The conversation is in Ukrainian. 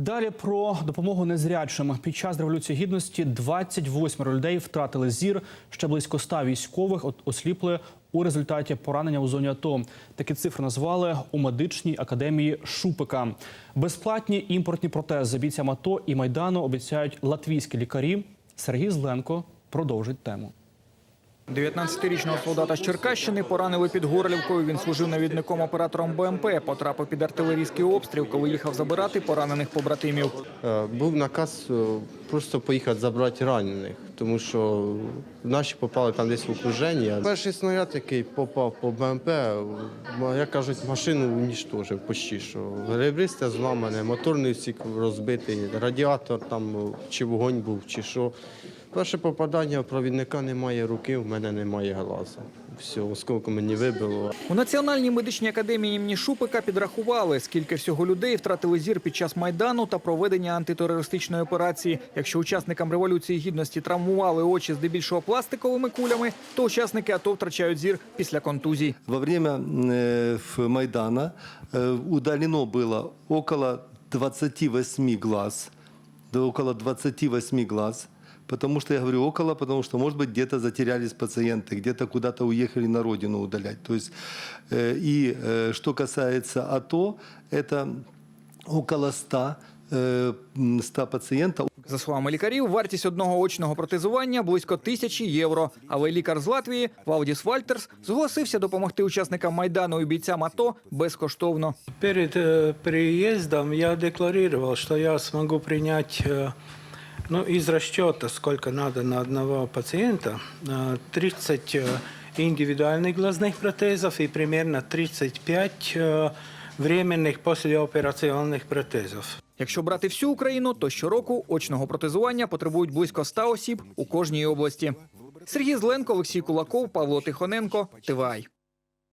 Далі про допомогу незрячим. Під час революції гідності 28 людей втратили зір. Ще близько 100 військових осліпли у результаті поранення у зоні АТО. Такі цифри назвали у медичній академії Шупика. Безплатні імпортні протези бійцям АТО і майдану обіцяють латвійські лікарі. Сергій Зленко продовжить тему. 19-річного солдата з Черкащини поранили під Горлівкою. Він служив навідником оператором БМП. Потрапив під артилерійський обстріл, коли їхав забирати поранених побратимів. Е, Був наказ е, просто поїхати забрати ранених, тому що наші попали там десь в окруження. Перший снаряд, який попав по БМП, як кажуть, машину унічтожив почти що. Ребристе зламане, моторний сік розбитий, радіатор там чи вогонь був, чи що. Перше попадання провідника немає руки, в мене немає глаза. Все, оскільки мені вибило. У Національній медичній академії імені Шупика підрахували, скільки всього людей втратили зір під час майдану та проведення антитерористичної операції. Якщо учасникам революції гідності травмували очі здебільшого пластиковими кулями, то учасники АТО втрачають зір після контузій. Во время э, ф- Майдана э, удалено было около 28 глаз, да, около 28 глаз. Потому что я говорю около, потому что, может быть, где-то затерялись пациенты, где-то куда-то уехали на родину удалять. То есть, э, и э, что касается АТО, это около 100, э, м, 100 пациентов. За словами лікарів, вартість одного очного протезування близько тисячі євро. Але лікар з Латвії Валдіс Вальтерс зголосився допомогти учасникам майдану і бійцям АТО безкоштовно. Перед э, переездом я декларировал, что я смогу принять э, ну, из расчета, сколько надо на одного пациента, э, 30 э, индивидуальных глазных протезов и примерно 35 э, временных послеоперационных протезов. Якщо брати всю Україну, то щороку очного протезування потребують близько 100 осіб у кожній області. Сергій Зленко, Олексій Кулаков, Павло Тихоненко, ТВАЙ.